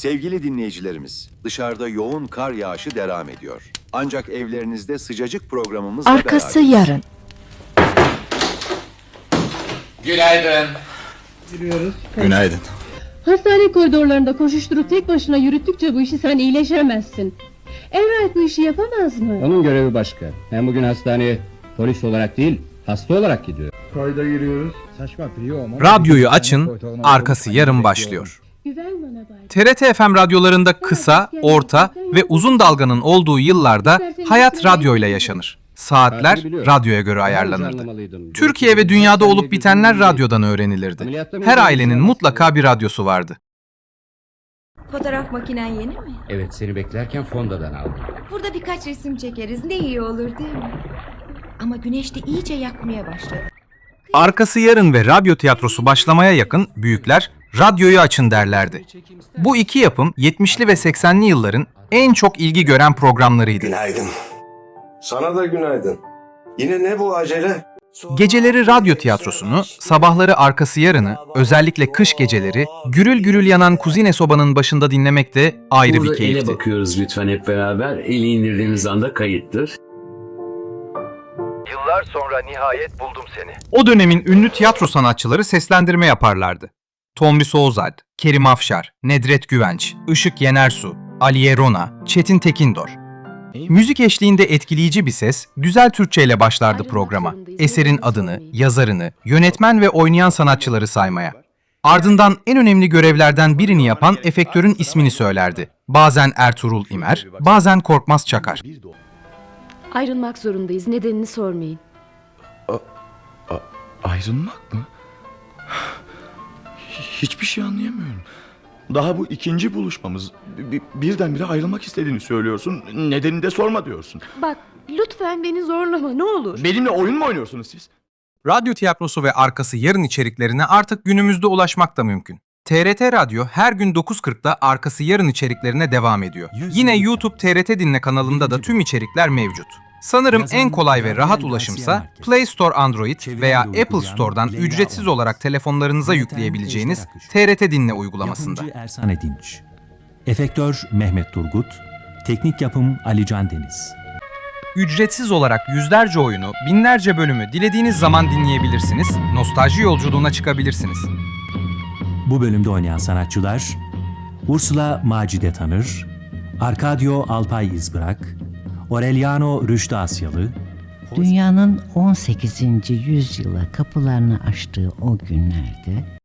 Sevgili dinleyicilerimiz, dışarıda yoğun kar yağışı devam ediyor. Ancak evlerinizde sıcacık programımızla Arkası beraberiz. yarın. Günaydın. Günaydın. Hastane koridorlarında koşuşturup tek başına yürüttükçe bu işi sen iyileşemezsin. Enright bu işi yapamaz mı? Onun görevi başka. Ben bugün hastaneye polis olarak değil, hasta olarak gidiyorum. Kayda giriyoruz. Radyoyu açın, arkası yarım başlıyor. TRT FM radyolarında kısa, orta ve uzun dalganın olduğu yıllarda hayat radyoyla yaşanır. Saatler radyoya göre ayarlanırdı. Türkiye ve dünyada olup bitenler radyodan öğrenilirdi. Her ailenin mutlaka bir radyosu vardı. Fotoğraf makinen yeni mi? Evet seni beklerken Fonda'dan aldım. Burada birkaç resim çekeriz ne iyi olur değil mi? Ama güneş de iyice yakmaya başladı. Arkası yarın ve radyo tiyatrosu başlamaya yakın büyükler radyoyu açın derlerdi. Bu iki yapım 70'li ve 80'li yılların en çok ilgi gören programlarıydı. Günaydın. Sana da günaydın. Yine ne bu acele? Geceleri radyo tiyatrosunu, sabahları arkası yarını, özellikle kış geceleri gürül gürül yanan kuzine sobanın başında dinlemek de ayrı bir Burada ele keyifti. bakıyoruz lütfen hep beraber. Eli indirdiğimiz anda kayıttır. Yıllar sonra nihayet buldum seni. O dönemin ünlü tiyatro sanatçıları seslendirme yaparlardı. Tomris Soğuzalp, Kerim Afşar, Nedret Güvenç, Işık Yenersu, Aliye Rona, Çetin Tekindor. Müzik eşliğinde etkileyici bir ses, güzel Türkçe ile başlardı programa. Eserin adını, yazarını, yönetmen ve oynayan sanatçıları saymaya. Ardından en önemli görevlerden birini yapan efektörün ismini söylerdi. Bazen Ertuğrul İmer, bazen Korkmaz Çakar. Ayrılmak zorundayız. Nedenini sormayın. Ayrılmak mı? Hiçbir şey anlayamıyorum. Daha bu ikinci buluşmamız. Bi- Birdenbire ayrılmak istediğini söylüyorsun. Nedenini de sorma diyorsun. Bak lütfen beni zorlama ne olur. Benimle oyun mu oynuyorsunuz siz? Radyo tiyatrosu ve arkası yarın içeriklerine artık günümüzde ulaşmak da mümkün. TRT Radyo her gün 9.40'da arkası yarın içeriklerine devam ediyor. Yine YouTube TRT Dinle kanalında da tüm içerikler mevcut. Sanırım en kolay ve rahat ulaşımsa Play Store Android veya Apple Store'dan ücretsiz olarak telefonlarınıza yükleyebileceğiniz TRT Dinle uygulamasında. Ersan Edinç. Efektör Mehmet Turgut. Teknik yapım Alican Deniz. Ücretsiz olarak yüzlerce oyunu, binlerce bölümü dilediğiniz zaman dinleyebilirsiniz, nostalji yolculuğuna çıkabilirsiniz. Bu bölümde oynayan sanatçılar Ursula Macide Tanır, Arkadio Alpay İzbırak, Aureliano Rüştü Asyalı, Dünyanın 18. yüzyıla kapılarını açtığı o günlerde